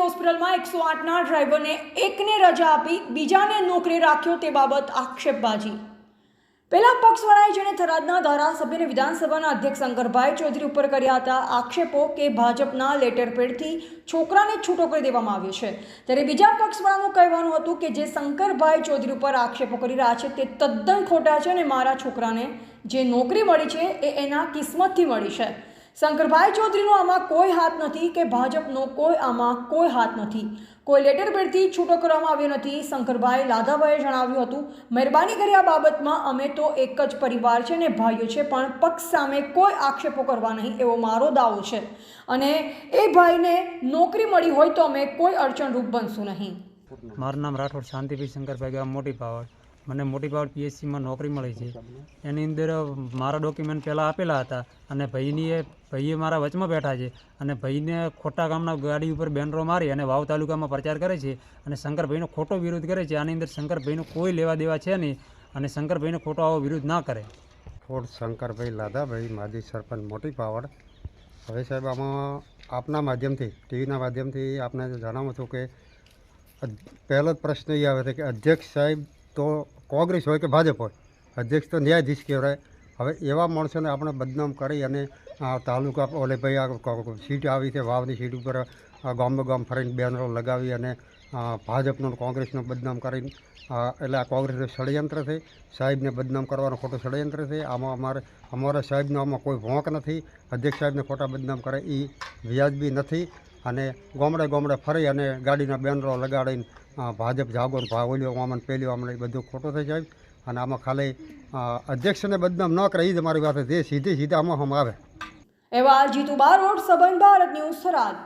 હોસ્પિટલમાં એકસો આઠના ડ્રાઈવરને એકને રજા આપી બીજાને નોકરી રાખ્યો તે બાબત આક્ષેપબાજી. પહેલા પક્ષવાળાએ જેણે થરાદના ધારાસભ્યને વિધાનસભાના અધ્યક્ષ શંકરભાઈ ચૌધરી ઉપર કર્યા હતા, આક્ષેપો કે ભાજપના લેટર પેડથી છોકરાને છૂટો કરી દેવામાં આવ્યો છે. ત્યારે બીજા પક્ષવાળાનું કહેવાનું હતું કે જે શંકરભાઈ ચૌધરી ઉપર આક્ષેપો કરી રહ્યા છે તે તદ્દન ખોટા છે અને મારા છોકરાને જે નોકરી મળી છે એ એના કિસ્મતથી મળી છે. શંકરભાઈ ચૌધરીનો આમાં કોઈ હાથ નથી કે ભાજપનો કોઈ આમાં કોઈ હાથ નથી. કોઈ લેટર પેડથી છૂટો કરવામાં આવ્યો નથી. શંકરભાઈ લાધાભાઈએ જણાવ્યું હતું, મહેરબાની કરી આ બાબતમાં અમે તો એક જ પરિવાર છે ને ભાઈઓ છે, પણ પક્ષ સામે કોઈ આક્ષેપો કરવા નહીં, એવો મારો દાવો છે. અને એ ભાઈને નોકરી મળી હોય તો અમે કોઈ અડચણરૂપ બનશું નહીં. મારું નામ રાઠોડ શાંતિભાઈ શંકરભાઈ મોટી પાવડ મને મોટી પાવડ પીએચસીમાં નોકરી મળી છે. એની અંદર મારા ડોક્યુમેન્ટ પહેલાં આપેલા હતા અને ભાઈની એ ભાઈએ મારા વચમાં બેઠા છે અને ભાઈને ખોટા ગામના ગાડી ઉપર બેનરો મારી અને વાવ તાલુકામાં પ્રચાર કરે છે અને શંકરભાઈનો ખોટો વિરોધ કરે છે. આની અંદર શંકરભાઈનો કોઈ લેવા દેવા છે નહીં અને શંકરભાઈનો ખોટો આવો વિરોધ ના કરે. થોડ શંકરભાઈ લાદાભાઈ, માજી સરપંચ, મોટી પાવડ હવે સાહેબ, આમાં આપના માધ્યમથી, ટીવીના માધ્યમથી આપને જણાવું છું કે પહેલો જ પ્રશ્ન એ આવે છે કે અધ્યક્ષ સાહેબ તો કોંગ્રેસ હોય કે ભાજપ હોય, અધ્યક્ષ તો ન્યાયાધીશ કહેવાય. હવે એવા માણસોને આપણે બદનામ કરી અને તાલુકા ઓલે ભાઈ આ સીટ આવી છે, વાવની સીટ ઉપર ગામે ગામ ફરીને બેનરો લગાવી અને ભાજપનો કોંગ્રેસનો બદનામ કરીને એટલે આ કોંગ્રેસનું ષડયંત્ર છે. સાહેબને બદનામ કરવાનો ખોટો ષડયંત્ર છે. આમાં અમારે, અમારા સાહેબનો આમાં કોઈ ભોંક નથી. અધ્યક્ષ સાહેબને ખોટા બદનામ કરે એ વ્યાજબી નથી. અને ગામડે ગામડે ફરી અને ગાડીના બેનરો લગાડીને ભાજપ જાગો ને ભાવલ્યો આમાં પેલ્યો આમાં એ બધું ખોટું થઈ જાય. અને આમાં ખાલી અધ્યક્ષને બદનામ ન કરે એ જ અમારી વાત જે સીધી સીધા આમાં હમ આવે. એવા જીતુ રોડ, સબન ભારત ન્યૂઝ થરાદ